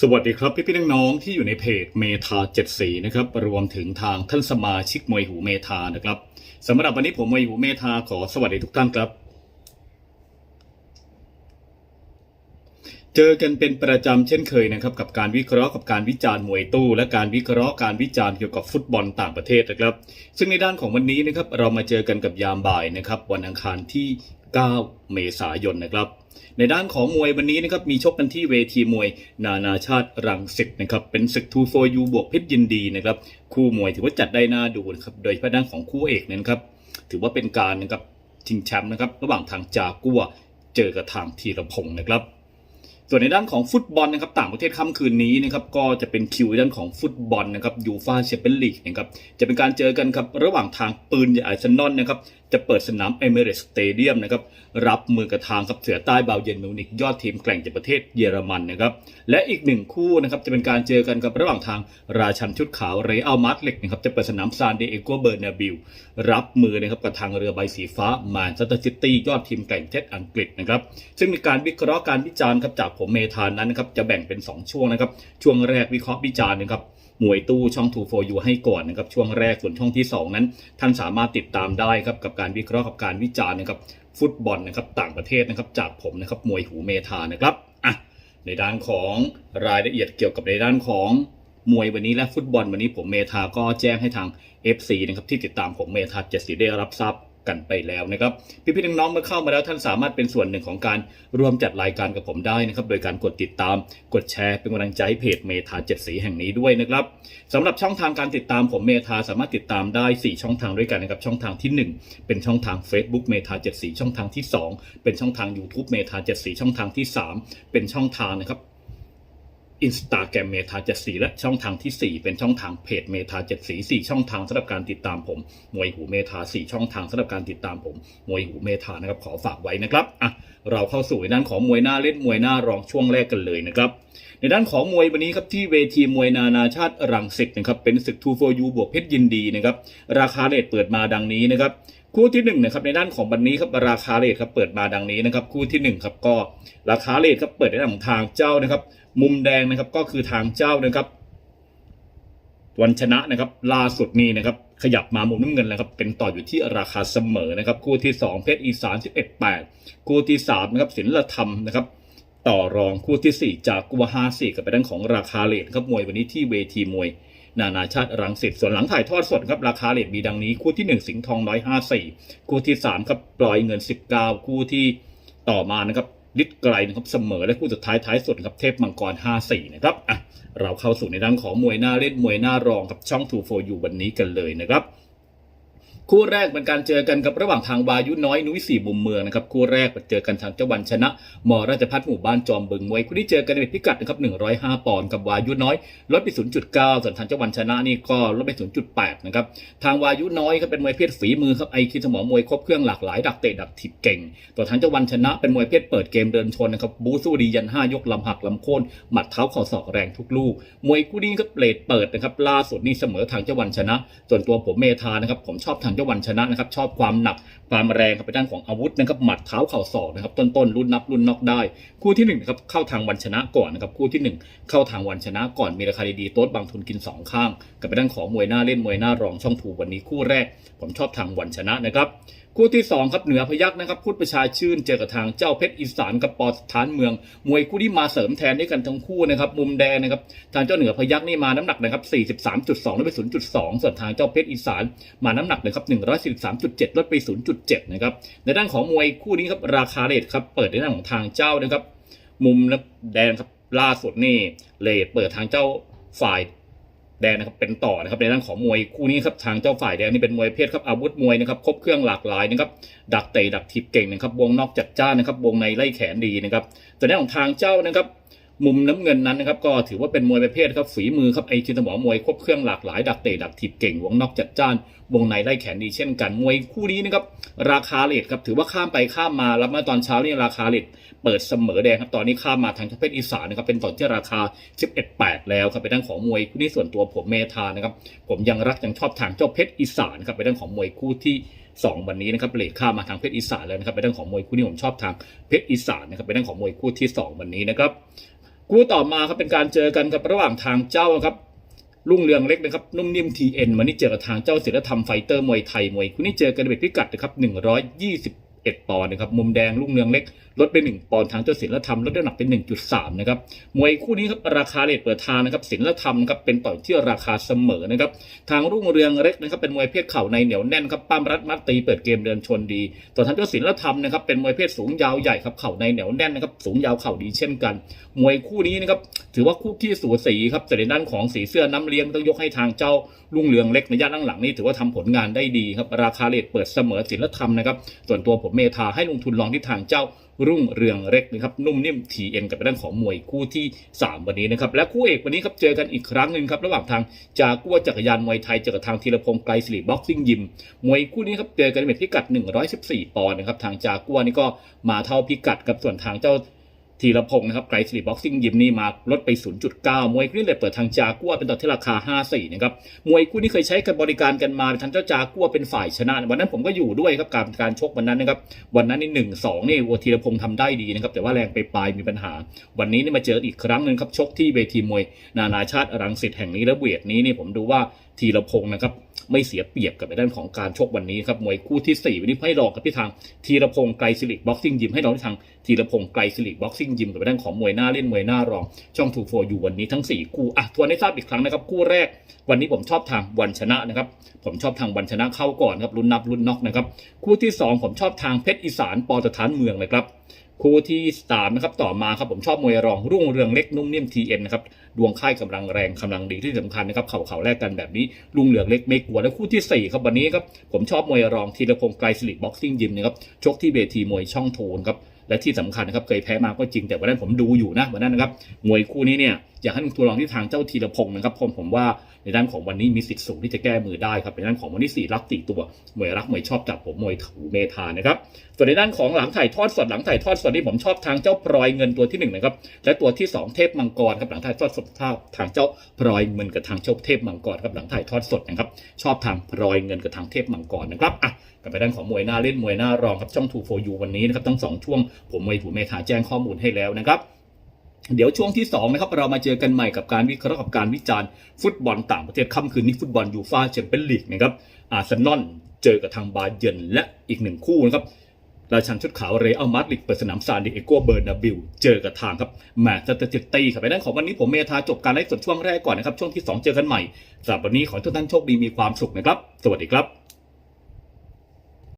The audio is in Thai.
สวัสดีครับพี่พี่น้องๆที่อยู่ในเพจเมทาเจ็ดสีนะครับรวมถึงทางท่านสมาชิกมวยหูเมทานะครับสำหรับวันนี้ผมมวยหูเมทาขอสวัสดีทุกท่านครับ จอกันเป็นประจำเช่นเคยนะครับกับการวิเคราะห์กับการวิจารณ์มวยตู้ และการวิเคราะห์การวิจารณ์เกี่ยวกับฟุตบอลต่างประเทศนะครับ ซึ่งในด้านของวันนี้นะครับเรามาเจอกันกับยามบ่ายนะครับวันอังคารที่ 9 เมษายนนะครับ ในด้านของมวยวันนี้นะครับมีชกกันที่เวทีมวย นานาชาติรังสิตนะครับเป็นศึก 2 4 U บวกเพชรยินดีนะครับคู่มวยถือว่าจัดได้น่าดูนะครับโดยเฉพาะด้านของคู่เอกเนยนะครับถือว่าเป็นการนะครับชิงแชมป์นะครับระหว่างทางจากัวเจอกับทางธีรพงศ์นะครับ ส่วนในด้านของฟุตบอลนะครับต่างประเทศค่ำคืนนี้นะครับก็จะเป็นคิวด้านของฟุตบอลนะครับยูฟาแชมเปี้ยนลีกนะครับจะเป็นการเจอกันครับระหว่างทางปืนใหญ่อาร์เซนอลนะครับ จะเปิดสนามเอเมเรสสเตเดียมนะครับรับมือกับทางกับเสือใต้บาเยนมิวนิกยอดทีมแกร่งจากประเทศเยอรมันนะครับและอีกหนึ่งคู่นะครับจะเป็นการเจอกันกับระหว่างทางราชันชุดขาวเรอัลมาดเล็กนะครับจะเปิดสนามซานเดเอโกเบอร์นาบิลรับมือนะครับกับทางเรือใบสีฟ้าแมนเชสเตอร์ซิตี้ยอดทีมแกร่งเทศอังกฤษนะครับซึ่งมีการวิเคราะห์การวิจารณ์ครับจากผมเมธานนั้นนะครับจะแบ่งเป็น 2 ช่วงนะครับช่วงแรกวิเคราะห์วิจารณ์นะครับ มวยตู้ช่อง2 for you ให้ก่อนนะครับช่วงแรกส่วนช่องที่ 2 นั้น ท่านสามารถติดตามได้ครับกับการวิเคราะห์กับการวิจารณ์นะครับฟุตบอลนะครับต่างประเทศนะครับจากผมนะครับมวยหูเมธานะครับอะในด้านของรายละเอียดเกี่ยวกับในด้านของมวยวันนี้และฟุตบอลวันนี้ผมเมธาก็แจ้งให้ทาง FC นะครับที่ติดตามผมเมธาเจ็ดสีได้รับทราบ กันไปแล้วนะครับพี่ๆน้องๆเมื่อเข้ามาแล้วท่านสามารถเป็นส่วนหนึ่งของการร่วมจัดรายการกับผมได้นะครับ โดยการกดติดตาม กดแชร์เป็นกำลังใจให้เพจเมธาเจ็ดสีแห่งนี้ด้วยนะครับสำหรับช่องทางการติดตามผมเมธาสามารถติดตามได้ 4 ช่องทางด้วยกันนะครับช่องทางที่ 1 เป็นช่องทาง Facebook เมธาเจ็ดสีช่องทางที่ 2 เป็นช่องทาง YouTube เมธาเจ็ดสีช่องทางที่ 3 เป็นช่องทางนะครับ อินสตาแกรมเมทาเจ็ดสีและช่องทางที่ 4 เป็นช่องทางเพจเมทาเจ็ดสี4ช่องทางสำหรับการติดตามผมมวยหูเมทา4ช่องทางสำหรับการติดตามผมมวยหูเมทานะครับขอฝากไว้นะครับอะเราเข้าสู่ในด้านของมวยหน้าเล่นมวยหน้ารองช่วงแรกกันเลยนะครับในด้านของมวยวันนี้ครับที่เวทีมวยนานาชาติรังสิตนะครับเป็นศึก2 for you บวกเพชรยินดีนะครับราคาเลทเปิดมาดังนี้นะครับ คู่ที่หนึ่งนะครับในด้านของวันนี้ครับราคาเลทครับเปิดมาดังนี้นะครับคู่ที่หนึ่งครับก็ราคาเลทครับเปิดในด้านของทางเจ้านะครับ มุมแดงนะครับก็คือทางเจ้านะครับ วันชนะนะครับล่าสุดนี้นะครับขยับมามุมน้ำเงินแล้วครับเป็นต่ออยู่ที่ราคาเสมอนะครับ คู่ที่ 2 เพชรอีสาน11 8 คู่ที่3นะครับศิลธรรมนะครับต่อรองคู่ทีสี่4 จากกัวฮาสี่กับไปด้านของราคาเลทครับมวยวันนี้ที่เวทีมวย นานาชาติรังสิตส่วนหลังถ่ายทอดสดครับราคาเลทมีดังนี้ คู่ที่ 1 สิงห์ทอง 154 คู่ที่ 3 ครับปล่อยเงิน 19 คู่ที่ต่อมานะครับลิดไกลนะครับเสมอและคู่สุดท้ายท้ายสุดครับเทพมังกร 54 นะครับอะเราเข้าสู่ในด้านของมวยหน้าเล่นมวยหน้ารองกับช่อง2 for you วันนี้กันเลยนะครับ คู่แรกเป็นการเจอกันกับระหว่างทางวายุน้อยนุ้ยสี่มุมเมืองนะครับคู่แรกเจอกันทางเจ้าวันชนะมอราชพัฒหมู่บ้านจอมบึงมวยคู่ที่เจอกันในพิกัดนะครับ105 ปอนด์กับวายุน้อยลดไป 0.9 ส่วนทางเจ้าวันชนะนี่ก็ลดไป 0.8 นะครับทางวายุน้อยครับเป็นมวยเพศฝีมือครับไอคิดสมองมวยครบเครื่องหลากหลายดักเตะดักถิบเก่งต่อทางเจ้าวันชนะเป็นมวยเพศเปิดเกมเดินชนนะครับบูสู้ดียัน5ยกลำหักลำโค่นหมัดเท้าข่าศอกแรงทุกลูกมวยคู่นี้ครับเลดเปิดนะครับล่าสุดนี่เสมอทางเจ้าวันชนะ ส่วนตัวผมเมธานะครับผมชอบทางเจ้าวันชนะนะครับชอบความหนักความแรงครับไปด้านของอาวุธนะครับหมัดเท้าเข่าศอกนะครับต้นๆรุ่นนับรุ่นนอกได้ คู่ที่หนึ่งนะครับเข้าทางวันชนะก่อนนะครับคู่ที่หนึ่งเข้าทางวันชนะก่อนมีราคาดีๆโต๊ดบางทุนกินสองข้าง กับไปด้านของมวยหน้าเล่นมวยหน้ารองช่องผูวันนี้คู่แรก ผมชอบทางวันชนะนะครับ คู่ที่2ครับเหนือพยักนะครับพุทธประชาชื่นเจอกับทางเจ้าเพชรอีสานกับปอสถานเมือง มวยคู่ที่มาเสริมแทนด้วยกันทั้งคู่นะครับมุมแดงนะครับทางเจ้าเหนือพยักนี่มาน้ำหนักนะครับ43.2ลดไป 0.2 ส่วนทางเจ้าเพชรอีสานมาน้ำหนักนะครับ143.7ลดไป 0.7 นะครับในด้านของมวยคู่นี้ครับราคาเลทครับเปิดในด้านของทางเจ้านะครับมุมแดงครับล่าสุดนี่เลทเปิดทางเจ้าฝ่าย แดงนะครับเป็นต่อนะครับในด้านของมวยคู่นี้ครับทางเจ้าฝ่ายแดงนี่เป็นมวยเพศครับอาวุธมวยนะครับครบเครื่องหลากหลายนะครับดักเตะดักทิบเก่งนะครับวงนอกจัดจ้านนะครับวงในไล่แขนดีนะครับแต่ในด้านของทางเจ้านะครับ มุมน้ำเงินนั้นนะครับก็ถือว่าเป็นมวยประเภทครับฝีมือครับไอคินสมอมวยครบเครื่องหลากหลายดักเตะดักทิบเก่งวงนอกจัดจ้าน วงในไล่แขนดีเช่นกัน มวยคู่นี้นะครับราคาเลทครับถือว่าข้ามไปข้ามมาแล้วเมื่อตอนเช้านี่ราคาเลทเปิดเสมอแดงครับตอนนี้ข้ามมาทางประเภทอีสานนะครับเป็นตอนที่ราคา 11.8 แล้วครับเป็นด้านของมวยคู่นี้ส่วนตัวผมเมธานะครับผมยังรักยังชอบทางเจ้าเพชรอีสานครับเป็นด้านของมวยคู่ที่2วันนี้นะครับเลทข้ามมาทางเพชรอีสานแล้วนะครับเป็นด้านของมวยคู่นี้ผมชอบทางเพชรอีสานนะครับเป็นด้านของมวยคู่ที่ 2 วันนี้นะครับ คู่ต่อมาครับเป็นการเจอกันครับระหว่างทางเจ้าครับรุ่งเรืองเล็กนะครับนุ่มนิ่มทีเอ็นวันนี้เจอกับทางเจ้าศิลธรรมไฟเตอร์มวยไทยมวยคู่นี้เจอกันในเวทพิกัดนะครับหนึ่งร้อยยี่สิบ 11ปอนด์นะครับมุมแดงรุ่งเรืองเล็กลดไป 1 ปอนด์ทางเจ้าศิลธรรมลดน้ำหนักเป็น 1.3 นะครับมวยคู่นี้ครับราคาเลทเปิดทางนะครับศิลธรรมครับเป็นต่อยที่ราคาเสมอนะครับทางรุ่งเรืองเล็กนะครับเป็นมวยเพศเข่าในเหนียวแน่นครับปั้มรัดมัดตีเปิดเกมเดินชนดีต่อทางเจ้าศิลธรรมนะครับเป็นมวยเพศสูงยาวใหญ่ครับเข่าในเหนียวแน่นนะครับสูงยาวเข่าดีเช่นกัน มวยคู่นี้นะครับถือว่าคู่ที่สูสีครับแต่ในด้านของสีเสื้อน้ำเลี้ยงต้องยกให้ทางเจ้ารุ่งเรืองเล็กในย่านหลังๆนี่ถือว่าทำผลงานได้ดีครับราคาเลทเปิดเสมอศิลธรรมนะครับส่วนตัวผมเมธาให้ลงทุนลองที่ทางเจ้ารุ่งเรืองเล็กนะครับนุ่มนิ่มทีเอ็นกับด้านของมวยคู่ที่ 3 วันนี้นะครับและคู่เอกวันนี้ครับเจอกันอีกครั้งหนึ่งครับระหว่างทางจากัวจักรยานมวยไทยเจอกับทางธีรพงศ์ไกรศิริบ็อกซิ่งยิมมวยคู่นี้ครับเจอกันในพิกัด 114 ปอนด์นะครับทางจากัวนี่ก็มาเท่าพิกัดกับส่วนทางเจ้า ธีรพงศ์นะครับไกรสิริบ็อกซิ่งยิมนี่มาลดไป 0.9 มวยคู่นี้เลยเปิดทางจากัวเป็นต่อที่ราคา 54 นะครับ มวยคู่นี้เคยใช้กันบริการกันมาทางเจ้าจากัวเป็นฝ่ายชนะ วันนั้นผมก็อยู่ด้วยครับการการชกวันนั้นนะครับ วันนั้นนี่หนึ่งสองนี่วัวธีรพงศ์ทำได้ดีนะครับ แต่ว่าแรงไปปลายมีปัญหา วันนี้นี่มาเจออีกครั้งหนึ่งครับชกที่เวทีมวย นานาชาติรังสิตแห่งนี้แล้วเวทนี้นี่ผมดูว่าธีรพงศ์นะครับ ไม่เสียเปรียบกับในด้านของการชกวันนี้ครับมวยคู่ที่สี่วันนี้ให้รองกับที่ทางธีรพงศ์ไกรสิริบ็อกซิ่งยิมให้รองที่ทางธีรพงศ์ไกรสิริบ็อกซิ่งยิมกับในด้านของมวยหน้าเล่นมวยหน้ารอง ช่องทูโฟอยู่วันนี้ทั้ง 4 คู่อะทวนให้ทราบอีกครั้งนะครับคู่แรก วันนี้ผมชอบทางวันชนะนะครับผมชอบทางวันชนะเข้าก่อนครับรุ่นนับรุ่นน็อกนะครับคู่ที่ 2 ผมชอบทางเพชรอีสานปอตฐานเมืองนะครับคู่ที่สามนะครับต่อมาครับผมชอบมวยรองรุ่งเรืองเล็กนุ่มนิ่มทีเอ็นนะครับดวงค่ายกำลังแรงกำลังดีที่สำคัญนะครับเข่าเข่าแรกกันแบบนี้รุ่งเรืองเล็กไม่กลัวและคู่ที่สี่ครับวันนี้ครับผมชอบมวยรองธีรพงศ์ไกรสิริบ็อกซิ่งยิมนะครับชกที่เวทีมวยช่องโทนครับและที่สำคัญนะครับเคยแพ้มาก็จริงแต่วันนั้นผมดูอยู่นะวันนั้นนะครับมวยคู่นี้เนี่ยอยากให้ตัวรองที่ทางเจ้าธีรพงศ์นะครับผมผมว่า ในด้านของวันนี้มีสิทธิ์สูงที่จะแก้มือได้ครับในด้านของวันที่สี่รักตีตัวมวยรักมวยชอบจับผมมวยถูเมธานะครับส่วนในด้านของหลังถ่ายทอดสดหลังถ่ายทอดสดนี่ผมชอบทางเจ้าพลอยเงินตัวที่หนึ่งนะครับและตัวที่สองเทพมังกรครับหลังถ่ายทอดสดทางเจ้าพลอยเงินกับทางเจ้าเทพมังกรครับหลังถ่ายทอดสดนะครับชอบทางพลอยเงินกับทางเทพมังกรนะครับอะกับไปด้านของมวยหน้าเล่นมวยหน้ารองครับช่องทูโฟยูวันนี้นะครับทั้งสองช่วงผมมวยถูเมธาแจ้งข้อมูลให้แล้วนะครับ เดี๋ยวช่วงที่2นะครับเรามาเจอกันใหม่กับการวิเคราะห์กับการวิจารณ์ฟุตบอลต่างประเทศค่ำคืนนี้ฟุตบอลยูฟ่าแชมเปี้ยนลีกนะครับอาร์เซนอลเจอกับทางบาเยิร์นและอีกหนึ่งคู่นะครับราชันชุดขาวเรอัลมาดริดเปิดสนามซานดิเอโกเบอร์นาบิลเจอกับทางครับแมนเชสเตอร์ซิตี้ครับไปด้านของวันนี้ผมเมธาจบการไลฟ์สดช่วงแรกก่อนนะครับช่วงที่ 2 เจอกันใหม่สำหรับวันนี้ขอให้ทุกท่านโชคดีมีความสุขนะครับ สวัสดีครับ